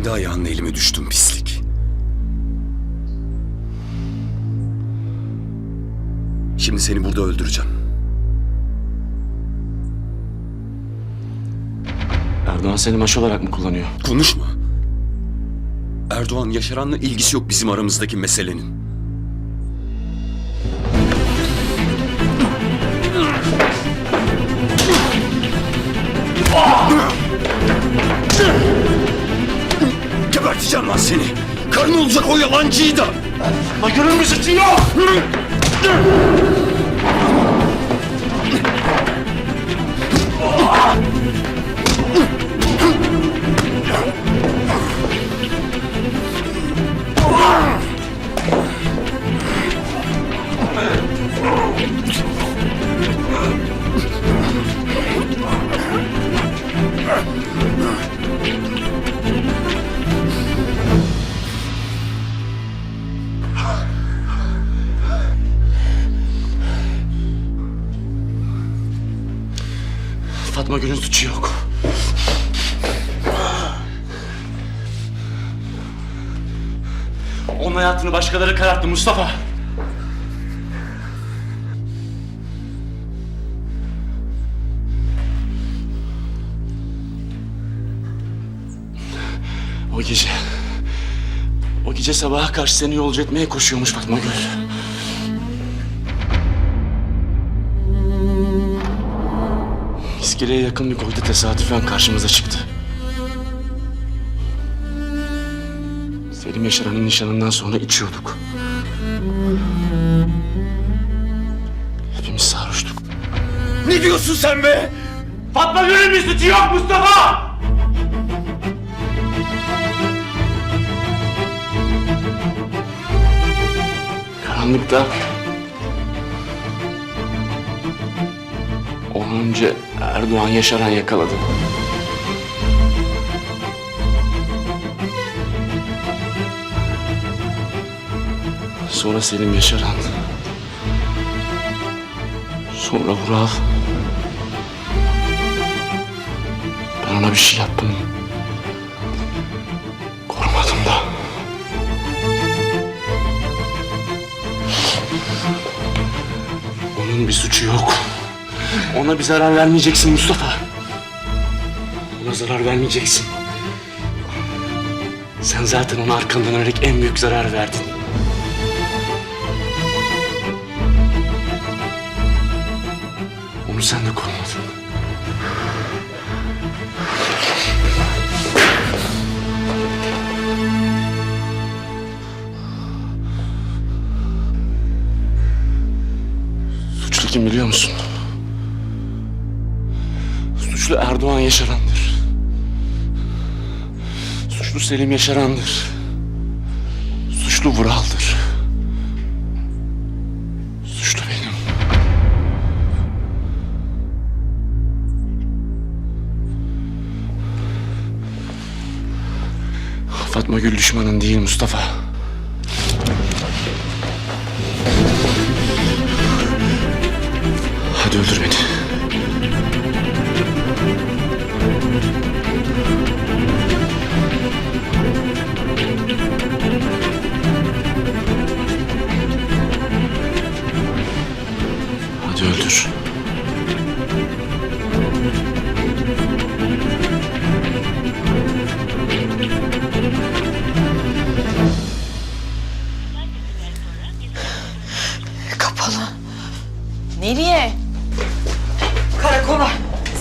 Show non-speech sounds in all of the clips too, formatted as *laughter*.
kendi ayağınla elime düştün pislik. Şimdi seni burada öldüreceğim. Erdoğan seni maç olarak mı kullanıyor? Konuşma. Erdoğan Yaşaran'la ilgisi yok bizim aramızdaki meselenin. Geberteceğim lan seni. Karın olacak o yalancıyı da. Ama görür müsün yok? Fatma Gül'ün suçu yok. Onun hayatını başkaları kararttı Mustafa. O gece... O gece sabaha karşı seni yolcu etmeye koşuyormuş Fatma Gül. İskeleye yakın bir koyda tesadüfen karşımıza çıktı. Selim Yaşaran'ın nişanından sonra içiyorduk. Hepimiz sarhoştuk. Ne diyorsun sen be? Fatma Gül'ün bir suçu yok Mustafa! Karanlıkta... Onu önce Erdoğan Yaşaran yakaladı. Sonra Selim Yaşaran. Sonra Vural. Ben ona bir şey yaptım. Korumadım da. Onun bir suçu yok. Ona bir zarar vermeyeceksin Mustafa. Ona zarar vermeyeceksin. Sen zaten ona arkandan dönerek en büyük zarar verdin. Onu sen de korumadın. Suçlu kim biliyor musun? Suçlu Erdoğan Yaşaran'dır. Suçlu Selim Yaşaran'dır. Suçlu Vural'dır. Suçlu benim. Fatma Gül düşmanın değil Mustafa. Hadi öldür beni. Kapalı. Nereye? Karakola.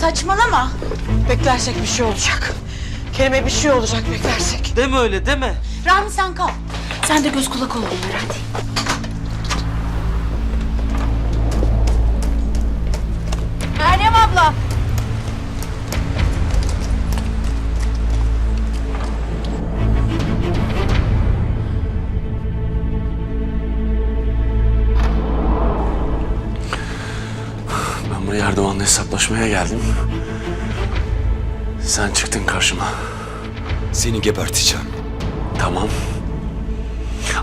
Saçmalama. Beklersek bir şey olacak. Kerime bir şey olacak beklersek. Deme öyle deme. Rahmi sen kal. Sen de göz kulak ol onlara hadi. Abla. Ben buraya Erdoğan'la hesaplaşmaya geldim. Sen çıktın karşıma. Seni geberteceğim. Tamam.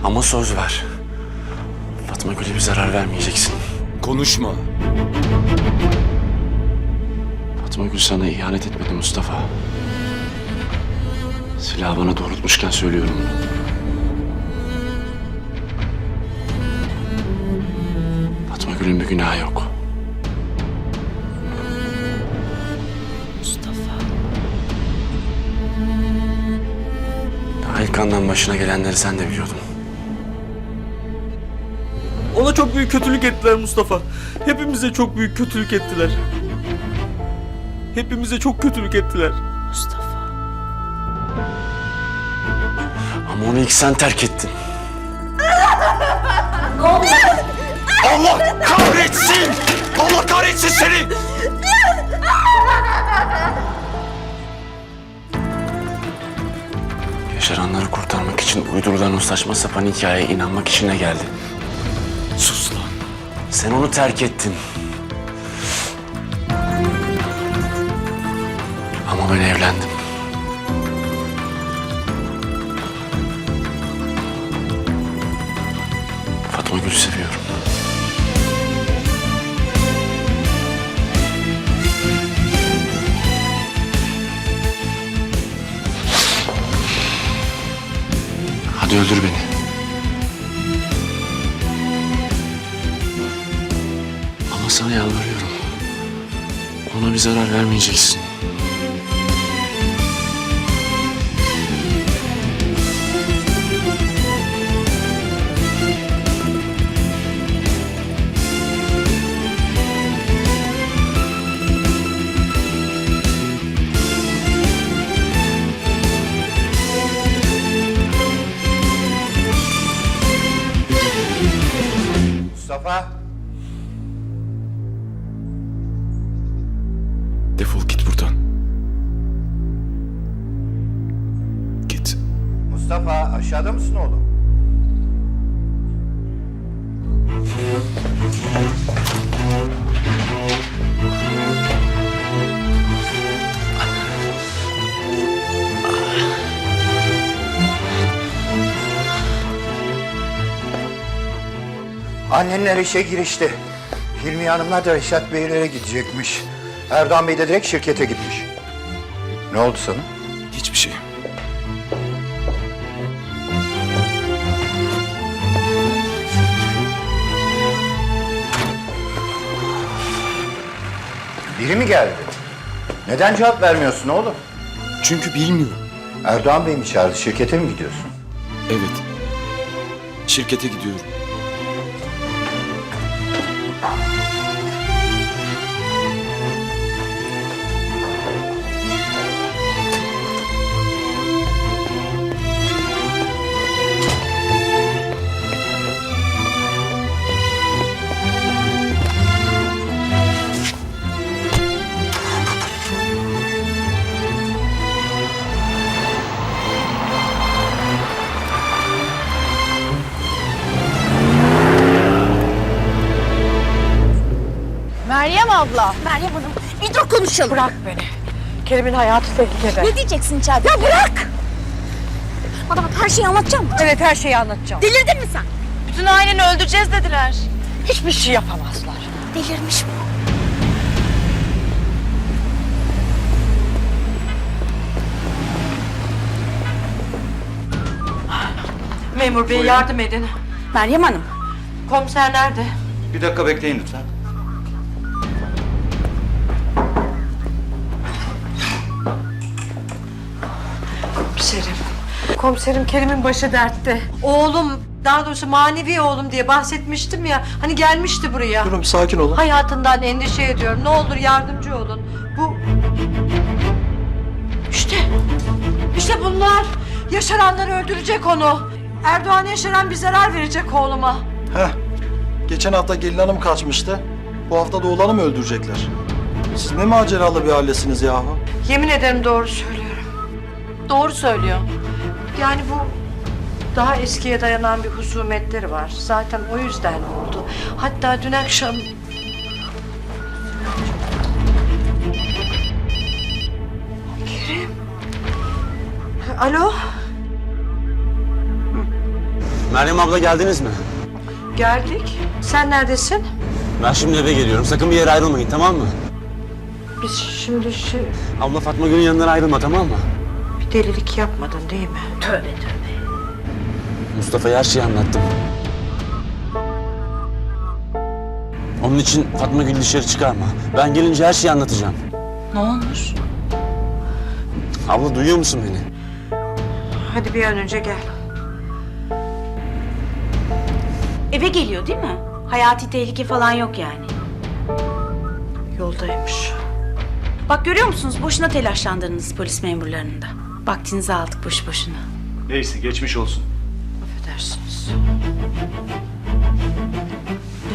Ama söz ver. Fatma Gül'e bir zarar vermeyeceksin. Konuşma. Fatma Gül sana ihanet etmedi Mustafa. Silahı bana doğrultmuşken söylüyorum bunu. Fatma Gül'ün bir günahı yok. Mustafa. Daha ilk andan başına gelenleri sen de biliyordun. Ona çok büyük kötülük ettiler Mustafa. Hepimize çok büyük kötülük ettiler. Hepimize çok kötülük ettiler. Mustafa. Ama onu ilk sen terk ettin. *laughs* Allah kahretsin! Allah kahretsin seni! Yaşaranları kurtarmak için uydurulan o saçma sapan hikayeye inanmak işine geldi. Sus lan. Sen onu terk ettin. Ama ben evlendim. Fatma Gül'ü seviyorum. Hadi öldür beni. Ama sana yalvarıyorum. Ona bir zarar vermeyeceksin. Mustafa. Defol git buradan. Git. Mustafa aşağıda mısın oğlum? Annenler işe girişti. Hilmi Hanımlar da Reşat Beylere gidecekmiş. Erdoğan Bey de direkt şirkete gitmiş. Ne oldu sana? Hiçbir şey. Biri mi geldi? Neden cevap vermiyorsun oğlum? Çünkü bilmiyorum. Erdoğan Bey mi çağırdı? Şirkete mi gidiyorsun? Evet. Şirkete gidiyorum. Meryem abla. Meryem Hanım bir dur konuşalım. Bırak beni. Kerim'in hayatı tehlikede. Ne diyeceksin içeride? Ya bırak. Bana bak her şeyi anlatacağım. Evet her şeyi anlatacağım. Delirdin mi sen? Bütün aileni öldüreceğiz dediler. Hiçbir şey yapamazlar. Delirmiş bu. Memur bey yardım edin. Meryem Hanım. Komiser nerede? Bir dakika bekleyin lütfen. Komiserim Kerim'in başı dertte. Oğlum, daha doğrusu manevi oğlum diye bahsetmiştim ya. Hani gelmişti buraya. Durun bir sakin olun. Hayatından endişe ediyorum. Ne olur yardımcı olun. Bu... İşte, işte bunlar. Yaşaranlar öldürecek onu. Erdoğan Yaşaran bir zarar verecek oğluma. Heh. Geçen hafta gelin hanım kaçmıştı. Bu hafta da oğlanı mı öldürecekler? Siz ne maceralı bir ailesiniz yahu. Yemin ederim doğru söylüyorum. Doğru söylüyor. Yani bu daha eskiye dayanan bir husumetleri var. Zaten o yüzden oldu. Hatta dün akşam... Kerim. Alo, Meryem abla geldiniz mi? geldik. Sen neredesin? Ben şimdi eve geliyorum. Sakın bir yere ayrılmayın tamam mı? Biz şimdi şey... Abla Fatma Gül'ün yanından ayrılma tamam mı? Bir delilik yapmadın değil mi? Tövbe tövbe. Mustafa'ya her şeyi anlattım. Onun için Fatma Gül dışarı çıkarma. Ben gelince her şeyi anlatacağım. Ne olmuş? Abla duyuyor musun beni? Hadi bir an önce gel. Eve geliyor değil mi? Hayati tehlike falan yok yani. Yoldaymış. Bak görüyor musunuz? Boşuna telaşlandırdınız polis memurlarını da. Vaktinizi aldık boş boşuna. Neyse geçmiş olsun. Affedersiniz.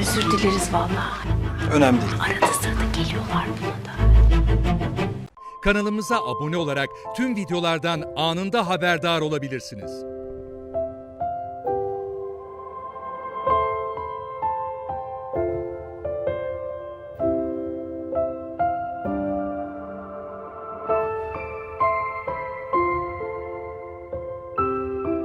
Özür dileriz vallahi. Önemli değil. Arada sırada geliyorlar buna da. Kanalımıza abone olarak tüm videolardan anında haberdar olabilirsiniz.